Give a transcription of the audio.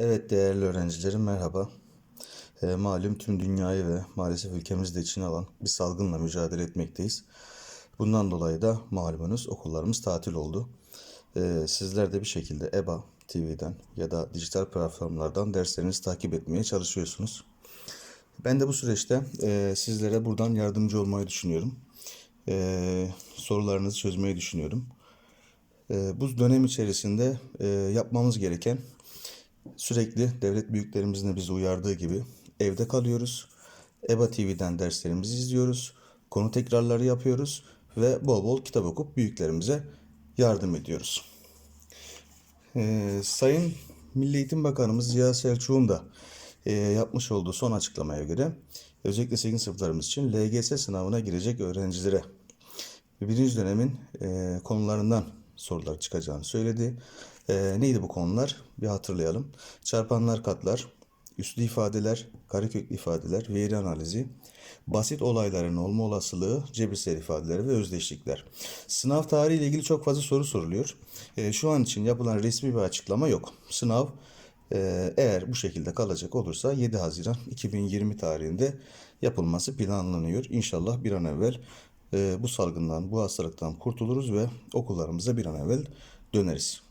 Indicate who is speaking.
Speaker 1: Evet değerli öğrencilerim merhaba. E, malum tüm dünyayı ve maalesef ülkemizi de içine alan bir salgınla mücadele etmekteyiz. Bundan dolayı da malumunuz okullarımız tatil oldu. E, sizler de bir şekilde EBA TV'den ya da dijital platformlardan derslerinizi takip etmeye çalışıyorsunuz. Ben de bu süreçte e, sizlere buradan yardımcı olmayı düşünüyorum. E, sorularınızı çözmeyi düşünüyorum. E, bu dönem içerisinde e, yapmamız gereken Sürekli devlet büyüklerimizin bizi uyardığı gibi evde kalıyoruz. EBA TV'den derslerimizi izliyoruz. Konu tekrarları yapıyoruz ve bol bol kitap okup büyüklerimize yardım ediyoruz. Ee, Sayın Milli Eğitim Bakanımız Ziya Selçuk'un da e, yapmış olduğu son açıklamaya göre özellikle 8. sınıflarımız için LGS sınavına girecek öğrencilere birinci dönemin e, konularından sorular çıkacağını söyledi. E, neydi bu konular? Bir hatırlayalım. Çarpanlar katlar, üslü ifadeler, kareköklü ifadeler, veri analizi, basit olayların olma olasılığı, cebirsel ifadeler ve özdeşlikler. Sınav tarihi ile ilgili çok fazla soru soruluyor. E, şu an için yapılan resmi bir açıklama yok. Sınav e, eğer bu şekilde kalacak olursa 7 Haziran 2020 tarihinde yapılması planlanıyor. İnşallah bir an evvel bu salgından, bu hastalıktan kurtuluruz ve okullarımıza bir an evvel döneriz.